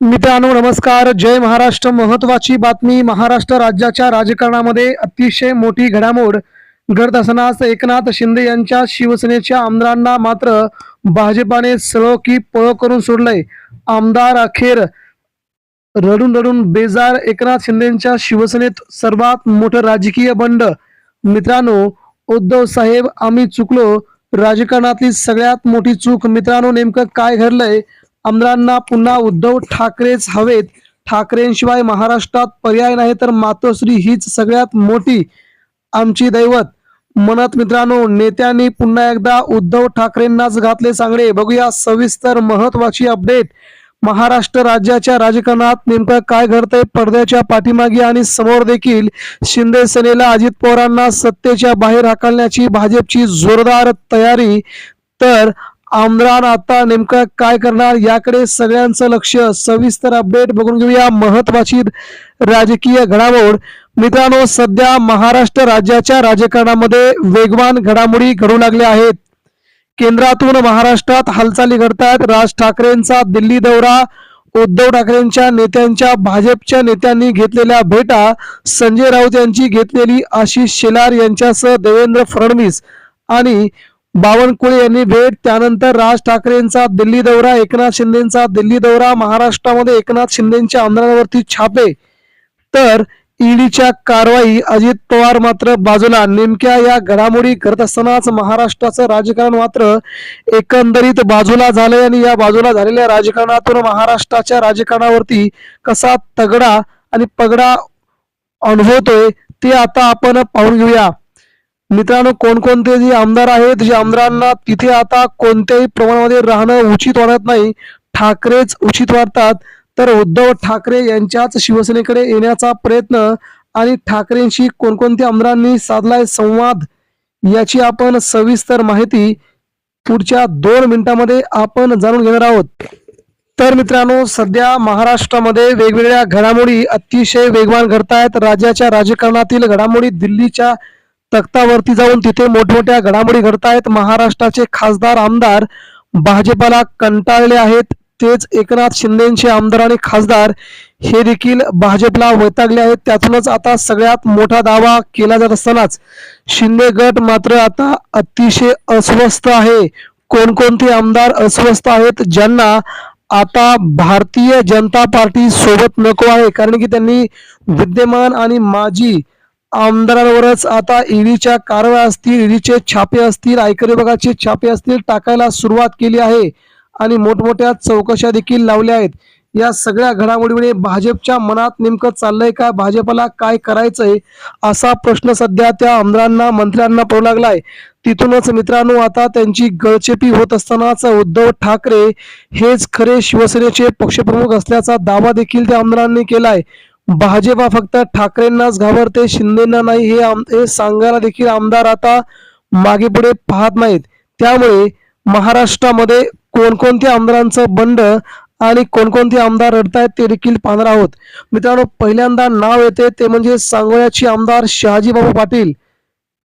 मित्रांनो नमस्कार. जय महाराष्ट्र. महत्वाची बातमी. महाराष्ट्र राज्याच्या राजकारणामध्ये अतिशय मोठी घडामोड घडत असतानाच एकनाथ शिंदे यांच्या शिवसेनेच्या आमदारांना मात्र भाजपाने सळो की पळो करून सोडलंय. आमदार अखेर रडून रडून बेजार एकनाथ शिंदेच्या शिवसेनेत सर्वात मोठं राजकीय बंड. मित्रांनो उद्धव साहेब आम्ही चुकलो. राजकारणातली सगळ्यात मोठी चूक मित्रांनो नेमकं काय घडलंय? आमदारांना पुन्हा उद्धव ठाकरेच हवेत. ठाकरेंशिवाय महाराष्ट्रात पर्याय नाही तर मातोश्री हीच सगळ्यात मोठी आमची दैवत. म्हणत मित्रांनो नेत्यांनी पुन्हा एकदा उद्धव ठाकरेंनाच घातले सांगडे. बघूया सविस्तर महत्वाची अपडेट. महाराष्ट्र राज्याच्या राजकारणात नेमकं काय घडतंय पडद्याच्या पाठीमागे आणि समोर देखील शिंदे सेनेला अजित पवारांना सत्तेच्या बाहेर हाकलण्याची भाजपची जोरदार तयारी. तर आमदार आता नेमकं काय करणार? याकडे सगळ्यांचं लक्ष. सविस्तर अपडेट बघून घेऊया महत्वाची राजकीय घडामोड. मित्रांनो सध्या महाराष्ट्र राज्याच्या राजकारणामध्ये वेगवान घडामोडी घडू लागल्या आहेत. केंद्रातून महाराष्ट्रात हालचाली घडतात राज ठाकरेंचा दिल्ली दौरा उद्धव ठाकरेंच्या नेत्यांच्या भाजपच्या नेत्यांनी घेतलेल्या भेटा संजय राऊत यांची घेतलेली आशिष शेलार यांच्यासह देवेंद्र फडणवीस आणि बावनकुळे यांनी भेट त्यानंतर राज ठाकरेंचा दिल्ली दौरा एकनाथ शिंदेचा दिल्ली दौरा महाराष्ट्रामध्ये एकनाथ शिंदेच्या आमदारांवरती छापे. तर ईडीच्या कारवाई अजित पवार मात्र बाजूला. नेमक्या या घडामोडी करत असतानाच महाराष्ट्राचं राजकारण मात्र एकंदरीत बाजूला झालंय आणि या बाजूला झालेल्या राजकारणातून महाराष्ट्राच्या राजकारणावरती कसा तगडा आणि पगडा अनुभवतोय ते आता आपण पाहून घेऊया. मित्रांनो कोणकोणते जे आमदार आहेत जे आमदारांना तिथे आता कोणत्याही प्रमाणामध्ये राहणं उचित वाटत नाही ठाकरेच उचित वाटतात. तर उद्धव ठाकरे यांच्याच शिवसेनेकडे येण्याचा प्रयत्न आणि ठाकरेंशी कोणकोणत्या आमदारांनी साधलाय संवाद याची आपण सविस्तर माहिती पुढच्या दोन मिनिटांमध्ये आपण जाणून घेणार आहोत. तर मित्रांनो सध्या महाराष्ट्रामध्ये वेगवेगळ्या घडामोडी अतिशय वेगवान घडतायत. राज्याच्या राजकारणातील घडामोडी दिल्लीच्या तख्तावरती जाऊन तिथे मोठमोठ्या घडामोडी घडत आहेत महाराष्ट्राचे खासदार आमदार भाजपाला कंटाळले आहेत. तेच एकनाथ शिंदेचे आमदार आणि खासदार हे देखील भाजपला वैतागले आहेत. त्यातूनच आता सगळ्यात मोठा दावा केला जात असतानाच शिंदे गट मात्र आता अतिशय अस्वस्थ आहे. कोणकोणते आमदार अस्वस्थ आहेत ज्यांना आता भारतीय जनता पार्टी सोबत नको आहे? कारण की त्यांनी विद्यमान आणि माजी आमदारांवरच आता ईडीच्या कारवाया असतील ईडीचे छापे असतील आयकर विभागाचे छापे असतील टाकायला सुरुवात केली आहे. आणि मोठमोठ्या चौकशा देखील लावल्या आहेत. या सगळ्या घडामोडीमुळे भाजपच्या मनात नेमकं चाललंय का? भाजपला काय करायचंय? असा प्रश्न सध्या त्या आमदारांना मंत्र्यांना पडू लागलाय. तिथूनच मित्रांनो आता त्यांची गळचेपी होत असतानाच उद्धव ठाकरे हेच खरे शिवसेनेचे पक्षप्रमुख असल्याचा दावा देखील त्या आमदारांनी केलाय. भाजपा फक्त ठाकरेंनाच घाबरते शिंदेना नाही हे आम हे सांगायला देखील आमदार आता मागे पुढे पाहत नाहीत. त्यामुळे महाराष्ट्रामध्ये कोणकोणत्या आमदारांचं बंड आणि कोणकोणते आमदार रडतायत ते देखील पाहणार आहोत. मित्रांनो पहिल्यांदा नाव येते ते म्हणजे सांगोळ्याचे आमदार शहाजीबाबू पाटील.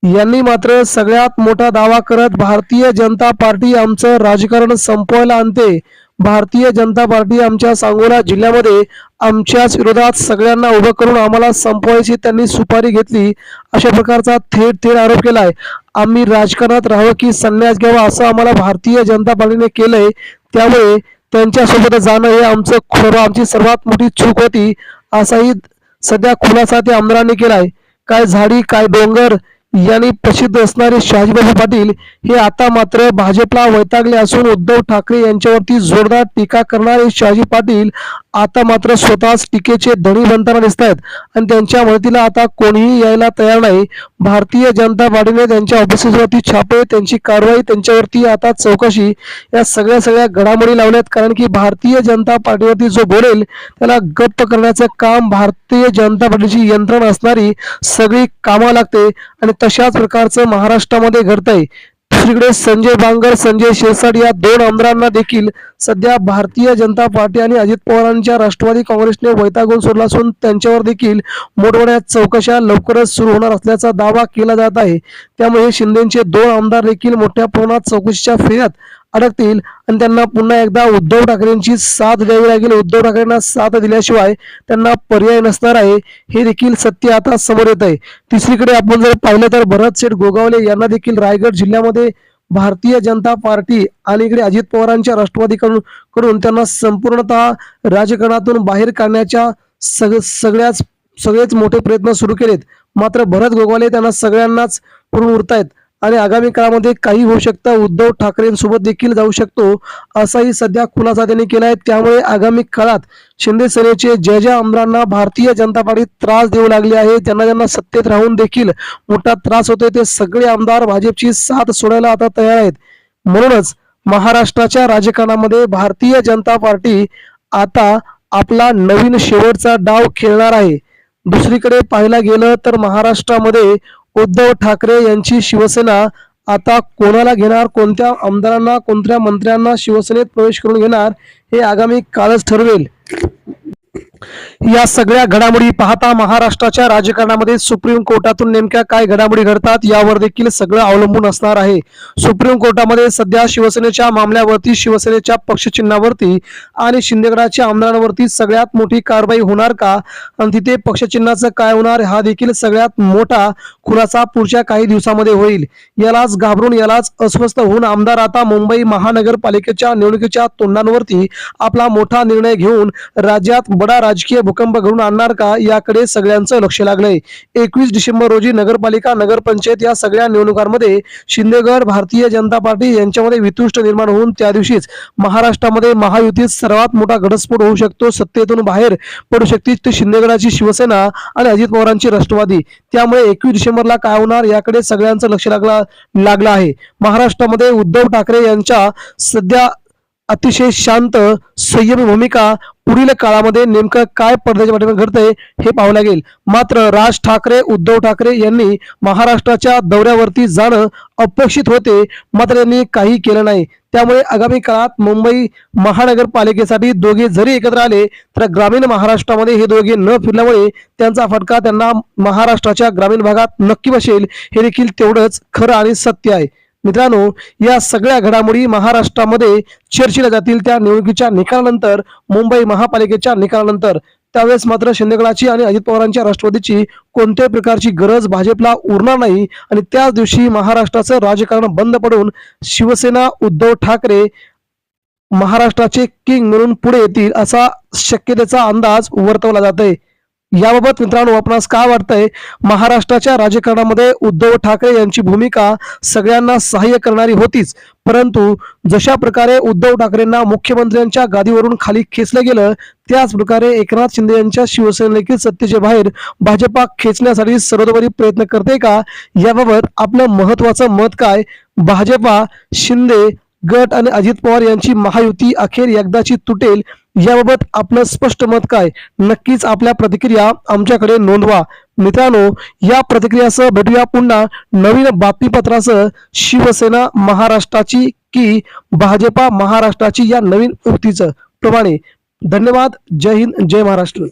यांनी मात्र सगळ्यात मोठा दावा करत भारतीय जनता पार्टी आमचं राजकारण संपवायला आणते. भारतीय जनता पार्टी आमच्या सांगोला जिल्ह्यामध्ये आमच्याच विरोधात सगळ्यांना उभं करून आम्हाला संपवायची त्यांनी सुपारी घेतली अशा प्रकारचा थेट थेट आरोप केलाय. आम्ही राजकारणात राहावं की संन्यास घ्यावा असं आम्हाला भारतीय जनता पार्टीने केलंय. त्यामुळे त्यांच्यासोबत जाणं हे आमचं खरं आमची सर्वात मोठी चूक होती असाही सध्या खुलासा त्या आमदारांनी केलाय. काय झाडी काय डोंगर यांनी प्रसिद्ध असणारे शहाजीबाबू पाटील हे आता मात्र भाजपला वैतागले असून उद्धव ठाकरे यांच्यावरती जोरदार टीका करणारे शहाजी पाटील आता मात्र स्वतःच टीकेचे धणी बनताना दिसत आहेत आणि त्यांच्या मदतीला आता कोणीही यायला तयार नाही. भारतीय जनता पार्टीने त्यांच्या ऑफिसेसवरती छापे त्यांची कारवाई त्यांच्यावरती आता चौकशी या सगळ्या सगळ्या घडामोडी लावल्यात. कारण की भारतीय जनता पार्टीवरती जो बोलेल त्याला गप्प करण्याचं काम भारतीय जनता पार्टीची यंत्रणा असणारी सगळी कामं लागते. आणि तशाच प्रकारचं महाराष्ट्रामध्ये घडतंय. दुसरीकडे संजय बांगर संजय शिरसाट या दोन आमदारांना देखील सध्या भारतीय जनता पार्टी आणि अजित पवारांच्या राष्ट्रवादी काँग्रेसने वैतागून सोडला असून त्यांच्यावर देखील मोठमोठ्या चौकशा लवकरच सुरू होणार असल्याचा दावा केला जात आहे. त्यामुळे शिंदेचे दोन आमदार देखील मोठ्या प्रमाणात चौकशीच्या फेऱ्यात अडकतील आणि त्यांना पुन्हा एकदा उद्धव ठाकरेंची साथ द्यावी लागेल. उद्धव ठाकरेंना साथ दिल्याशिवाय त्यांना पर्याय नसणार आहे. हे देखील सत्य आता समोर येत आहे तिसरीकडे आपण जर पाहिलं तर भरत शेठ गोगावले यांना देखील रायगड जिल्ह्यामध्ये भारतीय जनता पार्टी आणि इकडे अजित पवारांच्या राष्ट्रवादीकडून कडून त्यांना संपूर्णतः राजकारणातून बाहेर काढण्याच्या सग सगळ्याच सगळेच मोठे प्रयत्न सुरू केलेत. मात्र भरत गोगावले त्यांना सगळ्यांनाच पुरून उरतायत. आणि आगामी काळामध्ये काही होऊ शकतं. उद्धव ठाकरेंसोबत देखील जाऊ शकतो असाही सध्या खुलासा त्यांनी केला आहे त्यामुळे आगामी काळात शिंदे सेनेचे ज्या ज्या आमदारांना भारतीय जनता पार्टी त्रास देऊ लागले आहे. त्यांना ज्यांना सत्तेत राहून देखील मोठा त्रास होतोय ते सगळे आमदार भाजपची साथ सोडायला आता तयार आहेत. म्हणूनच महाराष्ट्राच्या राजकारणामध्ये भारतीय जनता पार्टी आता आपला नवीन शेवटचा डाव खेळणार आहे. दुसरीकडे पाहायला गेलं तर महाराष्ट्रामध्ये उद्धव ठाकरे यांची शिवसेना आता कोणाला घेणार? कोणत्या आमदारांना? कोणत्या मंत्र्यांना शिवसेनेत प्रवेश करून घेणार? हे आगामी काळच ठरवेल. या सगळ्या घडामोडी पाहता महाराष्ट्राच्या राजकारणामध्ये सुप्रीम कोर्टातून नेमक्या काय घडामोडी घडतात यावर देखील सगळं अवलंबून असणार आहे. सुप्रीम कोर्टामध्ये सध्या शिवसेनेच्या मामल्यावरती शिवसेनेच्या पक्षचिन्हावरती आणि शिंदेगडाच्या आमदारांवरती सगळ्यात मोठी कारवाई होणार का? आणि तिथे पक्षचिन्हाचं काय होणार? हा देखील सगळ्यात मोठा खुलासा पुढच्या काही दिवसामध्ये होईल. यालाच घाबरून यालाच अस्वस्थ होऊन आमदार आता मुंबई महानगरपालिकेच्या निवडणुकीच्या तोंडांवरती आपला मोठा निर्णय घेऊन राज्यात बडा राजकीय भूकंप घडून आणणार का याकडे सगळ्यांचं लक्ष लागलंय. एकवीस डिसेंबर रोजी नगरपालिका नगरपंचायत या सगळ्या निवडणुकांमध्ये शिंदेगड भारतीय जनता पार्टी यांच्यामध्ये वितुष्ट निर्माण होऊन त्या दिवशीच महाराष्ट्रामध्ये महायुतीत सर्वात मोठा घटस्फोट होऊ शकतो. सत्तेतून बाहेर पडू शकते ती शिंदेगडाची शिवसेना आणि अजित पवारांची राष्ट्रवादी. त्यामुळे एकवीस डिसेंबरला काय होणार याकडे सगळ्यांचं लक्ष लागला लागलं आहे. महाराष्ट्रामध्ये उद्धव ठाकरे यांच्या सध्या अतिशय शांत संयमी भूमिका पुढील काळामध्ये नेमकं काय पडद्याच्या पाठीमागे घडतंय हे पाहावं लागेल. मात्र राज ठाकरे उद्धव ठाकरे यांनी महाराष्ट्राच्या दौऱ्यावरती जाणं अपेक्षित होते. मात्र यांनी काही केलं नाही. त्यामुळे आगामी काळात मुंबई महानगरपालिकेसाठी दोघे जरी एकत्र आले तर ग्रामीण महाराष्ट्रामध्ये हे दोघे न फिरल्यामुळे त्यांचा फटका त्यांना महाराष्ट्राच्या ग्रामीण भागात नक्की बसेल हे देखील तेवढंच खरं आणि सत्य आहे. मित्रांनो या सगळ्या घडामोडी महाराष्ट्रामध्ये चर्चेला जातील त्या निवडणुकीच्या निकालानंतर मुंबई महापालिकेच्या निकालानंतर. त्यावेळेस मात्र शिंदेगडाची आणि अजित पवारांच्या राष्ट्रवादीची कोणत्याही प्रकारची गरज भाजपला उरणार नाही. आणि त्याच दिवशी महाराष्ट्राचं राजकारण बंद पडून शिवसेना उद्धव ठाकरे महाराष्ट्राचे किंग म्हणून पुढे येतील असा शक्यतेचा अंदाज वर्तवला जात आहे याबाबत मित्रांनो आपणास काय वाटतंय? महाराष्ट्राच्या राजकारणामध्ये उद्धव ठाकरे यांची भूमिका सगळ्यांना सहाय्य करणारी होतीच. परंतु जशा प्रकारे उद्धव ठाकरेंना मुख्यमंत्र्यांच्या गादीवरून खाली खेचलं गेलं त्याच प्रकारे एकनाथ शिंदे यांच्या शिवसेनेतील सत्तेच्या बाहेर भाजपा खेचण्यासाठी सर्वतोपरी प्रयत्न करते का? याबाबत आपलं महत्वाचं मत काय? भाजपा शिंदे गट आणि अजित पवार यांची महायुती अखेर एकदाची तुटेल याबाबत आपलं स्पष्ट मत काय? नक्कीच आपल्या प्रतिक्रिया आमच्याकडे नोंदवा. मित्रांनो या प्रतिक्रियासह भेटूया पुन्हा नवीन बातमीपत्रासह. शिवसेना महाराष्ट्राची की भाजपा महाराष्ट्राची या नवीन उक्तीचं. प्रमाणे धन्यवाद. जय हिंद जय महाराष्ट्र.